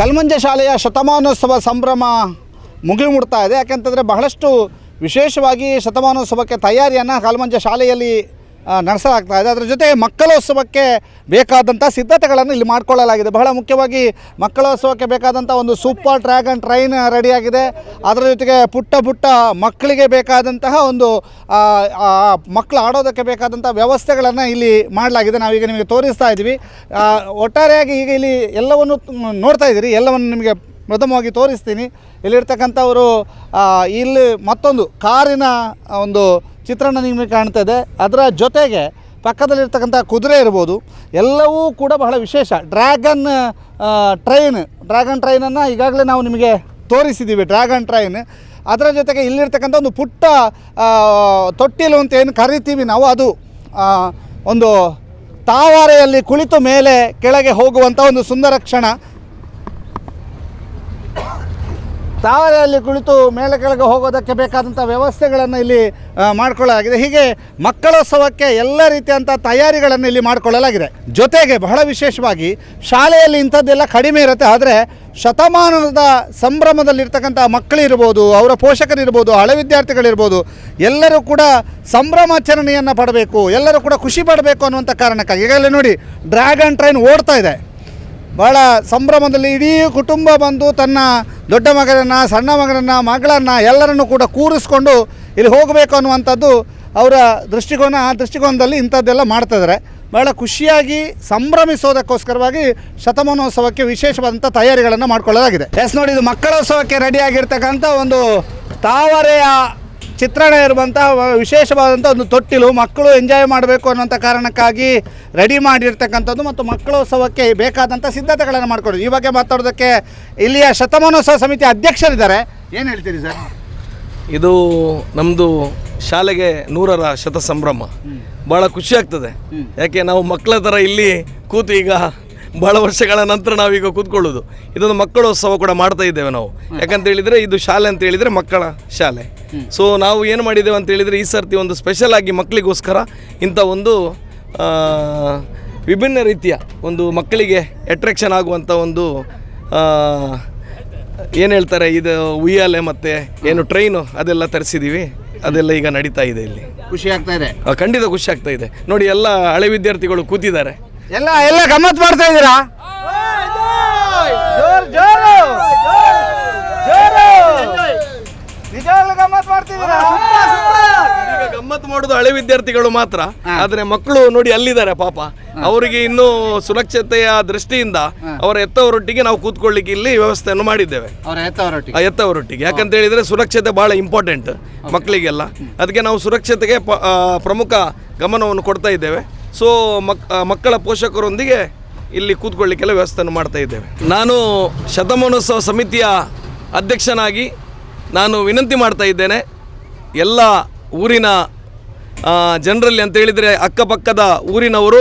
ಕಲ್ಮಂಜ ಶಾಲೆಯ ಶತಮಾನೋತ್ಸವ ಸಂಭ್ರಮ ಮುಗಿಲು ಮುಡ್ತಾ ಇದೆ. ಯಾಕೆಂತಂದರೆ ಬಹಳಷ್ಟು ವಿಶೇಷವಾಗಿ ಶತಮಾನೋತ್ಸವಕ್ಕೆ ತಯಾರಿಯನ್ನು ಕಲ್ಮಂಜ ಶಾಲೆಯಲ್ಲಿ ನಡೆಸಲಾಗ್ತಾ ಇದೆ. ಅದರ ಜೊತೆ ಮಕ್ಕಳೋತ್ಸವಕ್ಕೆ ಬೇಕಾದಂಥ ಸಿದ್ಧತೆಗಳನ್ನು ಇಲ್ಲಿ ಮಾಡಿಕೊಳ್ಳಲಾಗಿದೆ. ಬಹಳ ಮುಖ್ಯವಾಗಿ ಮಕ್ಕಳೋತ್ಸವಕ್ಕೆ ಬೇಕಾದಂಥ ಒಂದು ಸೂಪರ್ ಡ್ರ್ಯಾಗನ್ ಟ್ರೈನ್ ರೆಡಿಯಾಗಿದೆ. ಅದರ ಜೊತೆಗೆ ಪುಟ್ಟ ಪುಟ್ಟ ಮಕ್ಕಳಿಗೆ ಬೇಕಾದಂತಹ ಒಂದು ಮಕ್ಕಳು ಆಡೋದಕ್ಕೆ ಬೇಕಾದಂಥ ವ್ಯವಸ್ಥೆಗಳನ್ನು ಇಲ್ಲಿ ಮಾಡಲಾಗಿದೆ. ನಾವೀಗ ನಿಮಗೆ ತೋರಿಸ್ತಾ ಇದ್ದೀವಿ. ಒಟ್ಟಾರೆಯಾಗಿ ಈಗ ಇಲ್ಲಿ ಎಲ್ಲವನ್ನು ನೋಡ್ತಾ ಇದ್ದೀರಿ. ಎಲ್ಲವನ್ನು ನಿಮಗೆ ಪ್ರಥಮವಾಗಿ ತೋರಿಸ್ತೀನಿ. ಇಲ್ಲಿರ್ತಕ್ಕಂಥವರು ಇಲ್ಲಿ ಮತ್ತೊಂದು ಕಾರಿನ ಒಂದು ಚಿತ್ರಣ ನಿಮಗೆ ಕಾಣ್ತಾ ಇದೆ. ಅದರ ಜೊತೆಗೆ ಪಕ್ಕದಲ್ಲಿರ್ತಕ್ಕಂಥ ಕುದುರೆ ಇರ್ಬೋದು, ಎಲ್ಲವೂ ಕೂಡ ಬಹಳ ವಿಶೇಷ. ಡ್ರ್ಯಾಗನ್ ಟ್ರೈನ್, ಡ್ರ್ಯಾಗನ್ ಟ್ರೈನನ್ನು ಈಗಾಗಲೇ ನಾವು ನಿಮಗೆ ತೋರಿಸಿದ್ದೀವಿ ಡ್ರ್ಯಾಗನ್ ಟ್ರೈನ್. ಅದರ ಜೊತೆಗೆ ಇಲ್ಲಿರ್ತಕ್ಕಂಥ ಒಂದು ಪುಟ್ಟ ತೊಟ್ಟಿಲು ಅಂತ ಏನು ಕರಿತೀವಿ ನಾವು, ಅದು ಒಂದು ತಾವಾರೆಯಲ್ಲಿ ಕುಳಿತು ಮೇಲೆ ಕೆಳಗೆ ಹೋಗುವಂಥ ಒಂದು ಸುಂದರ ಕ್ಷಣ. ತಾವರೆಯಲ್ಲಿ ಕುಳಿತು ಮೇಲೆ ಕೆಳಗೆ ಹೋಗೋದಕ್ಕೆ ಬೇಕಾದಂಥ ವ್ಯವಸ್ಥೆಗಳನ್ನು ಇಲ್ಲಿ ಮಾಡಿಕೊಳ್ಳಲಾಗಿದೆ. ಹೀಗೆ ಮಕ್ಕಳೋತ್ಸವಕ್ಕೆ ಎಲ್ಲ ರೀತಿಯಂಥ ತಯಾರಿಗಳನ್ನು ಇಲ್ಲಿ ಮಾಡಿಕೊಳ್ಳಲಾಗಿದೆ. ಜೊತೆಗೆ ಬಹಳ ವಿಶೇಷವಾಗಿ ಶಾಲೆಯಲ್ಲಿ ಇಂಥದ್ದೆಲ್ಲ ಕಡಿಮೆ ಇರುತ್ತೆ. ಆದರೆ ಶತಮಾನದ ಸಂಭ್ರಮದಲ್ಲಿರ್ತಕ್ಕಂಥ ಮಕ್ಕಳಿರ್ಬೋದು, ಅವರ ಪೋಷಕರಿರ್ಬೋದು, ಹಳೆ ವಿದ್ಯಾರ್ಥಿಗಳಿರ್ಬೋದು, ಎಲ್ಲರೂ ಕೂಡ ಸಂಭ್ರಮಾಚರಣೆಯನ್ನು ಪಡಬೇಕು, ಎಲ್ಲರೂ ಕೂಡ ಖುಷಿ ಪಡಬೇಕು ಅನ್ನುವಂಥ ಕಾರಣಕ್ಕಾಗಿ. ಈಗಾಗಲೇ ನೋಡಿ, ಡ್ರ್ಯಾಗನ್ ಟ್ರೈನ್ ಓಡ್ತಾ ಇದೆ. ಭಾಳ ಸಂಭ್ರಮದಲ್ಲಿ ಇಡೀ ಕುಟುಂಬ ಬಂದು ತನ್ನ ದೊಡ್ಡ ಮಗನನ್ನು, ಸಣ್ಣ ಮಗನನ್ನು, ಮಗಳನ್ನು ಎಲ್ಲರನ್ನು ಕೂಡ ಕೂರಿಸ್ಕೊಂಡು ಇಲ್ಲಿ ಹೋಗಬೇಕು ಅನ್ನುವಂಥದ್ದು ಅವರ ದೃಷ್ಟಿಕೋನ, ಆ ದೃಷ್ಟಿಕೋನದಲ್ಲಿ ಇಂಥದ್ದೆಲ್ಲ ಮಾಡ್ತಾಯಿದ್ದಾರೆ ಭಾಳ ಖುಷಿಯಾಗಿ ಸಂಭ್ರಮಿಸೋದಕ್ಕೋಸ್ಕರವಾಗಿ ಶತಮಾನೋತ್ಸವಕ್ಕೆ ವಿಶೇಷವಾದಂಥ ತಯಾರಿಗಳನ್ನು ಮಾಡಿಕೊಳ್ಳಲಾಗಿದೆ. ಎಸ್ ನೋಡಿ, ಇದು ಮಕ್ಕಳೋತ್ಸವಕ್ಕೆ ರೆಡಿಯಾಗಿರ್ತಕ್ಕಂಥ ಒಂದು ತಾವರೆಯ ಚಿತ್ರಣ ಇರುವಂತಹ ವ- ವಿಶೇಷವಾದಂಥ ಒಂದು ತೊಟ್ಟಿಲು ಮಕ್ಕಳು ಎಂಜಾಯ್ ಮಾಡಬೇಕು ಅನ್ನೋಂಥ ಕಾರಣಕ್ಕಾಗಿ ರೆಡಿ ಮಾಡಿರ್ತಕ್ಕಂಥದ್ದು ಮತ್ತು ಮಕ್ಕಳೋತ್ಸವಕ್ಕೆ ಬೇಕಾದಂಥ ಸಿದ್ಧತೆಗಳನ್ನು ಮಾಡಿಕೊಡಿ ಈ ಬಗ್ಗೆ ಮಾತಾಡೋದಕ್ಕೆ ಇಲ್ಲಿಯ ಶತಮಾನೋತ್ಸವ ಸಮಿತಿ ಅಧ್ಯಕ್ಷರಿದ್ದಾರೆ. ಏನು ಹೇಳ್ತೀರಿ ಸರ್? ಇದು ನಮ್ಮದು ಶಾಲೆಗೆ ನೂರರ ಶತ ಸಂಭ್ರಮ ಭಾಳ ಖುಷಿ ಆಗ್ತದೆ. ಯಾಕೆ ನಾವು ಮಕ್ಕಳ ಥರ ಇಲ್ಲಿ ಕೂತು ಈಗ ಭಾಳ ವರ್ಷಗಳ ನಂತರ ನಾವೀಗ ಕೂತ್ಕೊಳ್ಳೋದು. ಇದೊಂದು ಮಕ್ಕಳೋತ್ಸವ ಕೂಡ ಮಾಡ್ತಾ ಇದ್ದೇವೆ ನಾವು. ಯಾಕಂತ ಹೇಳಿದರೆ ಇದು ಶಾಲೆ ಅಂತ ಹೇಳಿದರೆ ಮಕ್ಕಳ ಶಾಲೆ. ಸೊ ನಾವು ಏನು ಮಾಡಿದ್ದೇವೆ ಅಂತ ಹೇಳಿದರೆ ಈ ಸರ್ತಿ ಒಂದು ಸ್ಪೆಷಲ್ ಆಗಿ ಮಕ್ಕಳಿಗೋಸ್ಕರ ಇಂಥ ಒಂದು ವಿಭಿನ್ನ ರೀತಿಯ ಒಂದು ಮಕ್ಕಳಿಗೆ ಅಟ್ರಾಕ್ಷನ್ ಆಗುವಂಥ ಒಂದು ಏನು ಹೇಳ್ತಾರೆ ಇದು ಉಯ್ಯಾಲೆ ಮತ್ತು ಏನು ಟ್ರೈನು ಅದೆಲ್ಲ ತರಿಸಿದ್ದೀವಿ. ಅದೆಲ್ಲ ಈಗ ನಡೀತಾ ಇದೆ ಇಲ್ಲಿ. ಖುಷಿ ಆಗ್ತಾ ಇದೆ. ಖಂಡಿತ ಖುಷಿ ಆಗ್ತಾ ಇದೆ. ನೋಡಿ ಎಲ್ಲ ಹಳೆ ವಿದ್ಯಾರ್ಥಿಗಳು ಕೂತಿದ್ದಾರೆ. ಎಲ್ಲ ಎಲ್ಲ ಗಮ್ಮತ್ ಮಾಡ್ತಾ ಇದ್ದೀರಾ? ಜೋರು ಜೋರು ಜೋರು. ನಿಜವಾಗ್ಲೂ ಗಮ್ಮತ್ ಮಾಡ್ತಿದ್ದೀರಾ? ಗಮ್ಮತ್ತು ಮಾಡೋದು ಹಳೆ ವಿದ್ಯಾರ್ಥಿಗಳು ಮಾತ್ರ. ಆದರೆ ಮಕ್ಕಳು ನೋಡಿ ಅಲ್ಲಿದ್ದಾರೆ ಪಾಪ. ಅವರಿಗೆ ಇನ್ನೂ ಸುರಕ್ಷತೆಯ ದೃಷ್ಟಿಯಿಂದ ಅವರ ಎತ್ತವರೊಟ್ಟಿಗೆ ನಾವು ಕೂತ್ಕೊಳ್ಳಿಕ್ಕೆ ಇಲ್ಲಿ ವ್ಯವಸ್ಥೆಯನ್ನು ಮಾಡಿದ್ದೇವೆ. ಅವ್ರ ಎತ್ತವರೊಟ್ಟಿಗೆ. ಆ ಎತ್ತವರೊಟ್ಟಿಗೆ. ಯಾಕಂತ ಹೇಳಿದ್ರೆ ಸುರಕ್ಷತೆ ಬಹಳ ಇಂಪಾರ್ಟೆಂಟ್ ಮಕ್ಕಳಿಗೆಲ್ಲ. ಅದಕ್ಕೆ ನಾವು ಸುರಕ್ಷತೆಗೆ ಪ- ಪ್ರಮುಖ ಗಮನವನ್ನು ಕೊಡ್ತಾ ಇದ್ದೇವೆ. ಸೊ ಮಕ್ ಮಕ್ಕಳ ಪೋಷಕರೊಂದಿಗೆ ಇಲ್ಲಿ ಕೂತ್ಕೊಳ್ಳಿಕ್ಕೆಲ್ಲ ವ್ಯವಸ್ಥೆಯನ್ನು ಮಾಡ್ತಾ ಇದ್ದೇವೆ. ನಾನು ಶತಮಾನೋತ್ಸವ ಸಮಿತಿಯ ಅಧ್ಯಕ್ಷನಾಗಿ ನಾನು ವಿನಂತಿ ಮಾಡ್ತಾ ಇದ್ದೇನೆ. ಎಲ್ಲ ಊರಿನ ಜನರಲ್ಲಿ ಅಂತ ಹೇಳಿದರೆ ಅಕ್ಕಪಕ್ಕದ ಊರಿನವರು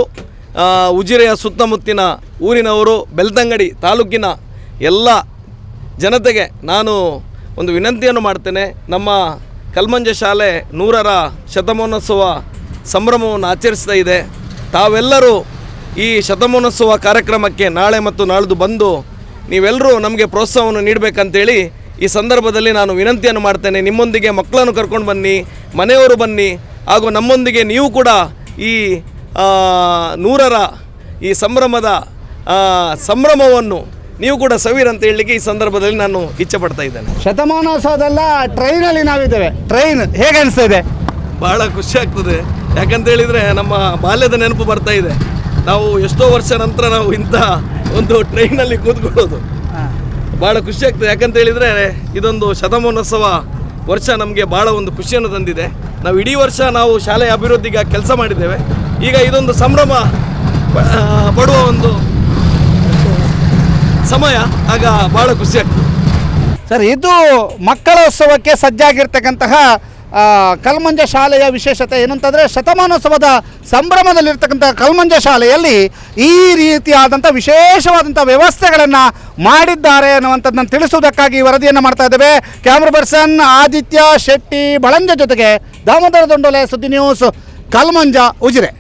ಉಜಿರೆಯ ಸುತ್ತಮುತ್ತಿನ ಊರಿನವರು, ಬೆಳ್ತಂಗಡಿ ತಾಲೂಕಿನ ಎಲ್ಲ ಜನತೆಗೆ ನಾನು ಒಂದು ವಿನಂತಿಯನ್ನು ಮಾಡ್ತೇನೆ. ನಮ್ಮ ಕಲ್ಮಂಜ ಶಾಲೆ ನೂರರ ಶತಮಾನೋತ್ಸವ ಸಂಭ್ರಮವನ್ನು ಆಚರಿಸ್ತಾ ಇದೆ. ತಾವೆಲ್ಲರೂ ಈ ಶತಮಾನೋತ್ಸವ ಕಾರ್ಯಕ್ರಮಕ್ಕೆ ನಾಳೆ ಮತ್ತು ನಾಳ್ದು ಬಂದು ನೀವೆಲ್ಲರೂ ನಮಗೆ ಪ್ರೋತ್ಸಾಹವನ್ನು ನೀಡಬೇಕಂತೇಳಿ ಈ ಸಂದರ್ಭದಲ್ಲಿ ನಾನು ವಿನಂತಿಯನ್ನು ಮಾಡ್ತೇನೆ. ನಿಮ್ಮೊಂದಿಗೆ ಮಕ್ಕಳನ್ನು ಕರ್ಕೊಂಡು ಬನ್ನಿ ಮನೆಯವರು ಬನ್ನಿ ಹಾಗೂ ನಮ್ಮೊಂದಿಗೆ ನೀವು ಕೂಡ ಈ ನೂರರ ಈ ಸಂಭ್ರಮದ ಸಂಭ್ರಮವನ್ನು ನೀವು ಕೂಡ ಸವೀರ್ ಅಂತ ಹೇಳಲಿಕ್ಕೆ ಈ ಸಂದರ್ಭದಲ್ಲಿ ನಾನು ಇಚ್ಛೆ ಪಡ್ತಾ ಇದ್ದೇನೆ. ಶತಮಾನೋತ್ಸವದಲ್ಲ ಟ್ರೈನಲ್ಲಿ ನಾವಿದ್ದೇವೆ. ಟ್ರೈನ್ ಹೇಗೆ ಅನಿಸ್ತಾ ಇದೆ ಬಹಳ ಖುಷಿ ಆಗ್ತದೆ. ಯಾಕಂತ ಹೇಳಿದರೆ ನಮ್ಮ ಬಾಲ್ಯದ ನೆನಪು ಬರ್ತಾ ಇದೆ. ನಾವು ಎಷ್ಟೋ ವರ್ಷ ನಂತರ ನಾವು ಇಂಥ ಒಂದು ಟ್ರೈನಲ್ಲಿ ಕೂತ್ಕೊಳ್ಳೋದು. ಭಾಳ ಖುಷಿ ಆಗ್ತದೆ. ಯಾಕಂತ ಹೇಳಿದರೆ ಇದೊಂದು ಶತಮಾನೋತ್ಸವ ವರ್ಷ ನಮಗೆ ಭಾಳ ಒಂದು ಖುಷಿಯನ್ನು ತಂದಿದೆ. ನಾವು ಇಡೀ ವರ್ಷ ನಾವು ಶಾಲೆಯ ಅಭಿವೃದ್ಧಿಗೆ ಕೆಲಸ ಮಾಡಿದ್ದೇವೆ. ಈಗ ಇದೊಂದು ಸಂಭ್ರಮ ಪಡುವ ಒಂದು ಸಮಯ. ಆಗ ಭಾಳ ಖುಷಿ ಆಗ್ತದೆ. ಸರ್ ಇದು ಮಕ್ಕಳ ಉತ್ಸವಕ್ಕೆ ಸಜ್ಜಾಗಿರ್ತಕ್ಕಂತಹ ಕಲ್ಮಂಜ ಶಾಲೆಯ ವಿಶೇಷತೆ ಏನಂತಂದರೆ ಶತಮಾನೋತ್ಸವದ ಸಂಭ್ರಮದಲ್ಲಿರ್ತಕ್ಕಂಥ ಕಲ್ಮಂಜ ಶಾಲೆಯಲ್ಲಿ ಈ ರೀತಿಯಾದಂಥ ವಿಶೇಷವಾದಂಥ ವ್ಯವಸ್ಥೆಗಳನ್ನು ಮಾಡಿದ್ದಾರೆ ಅನ್ನುವಂಥದ್ದನ್ನು ತಿಳಿಸುವುದಕ್ಕಾಗಿ ವರದಿಯನ್ನು ಮಾಡ್ತಾ ಇದ್ದೇವೆ. ಕ್ಯಾಮ್ರಾ ಪರ್ಸನ್ ಆದಿತ್ಯ ಶೆಟ್ಟಿ, ಬಳಂಜ ಜೊತೆಗೆ ದಾಮೋದರ ದೊಂಡೋಲೆ ಸುದ್ದಿ ನ್ಯೂಸ್, ಕಲ್ಮಂಜ ಉಜಿರೆ.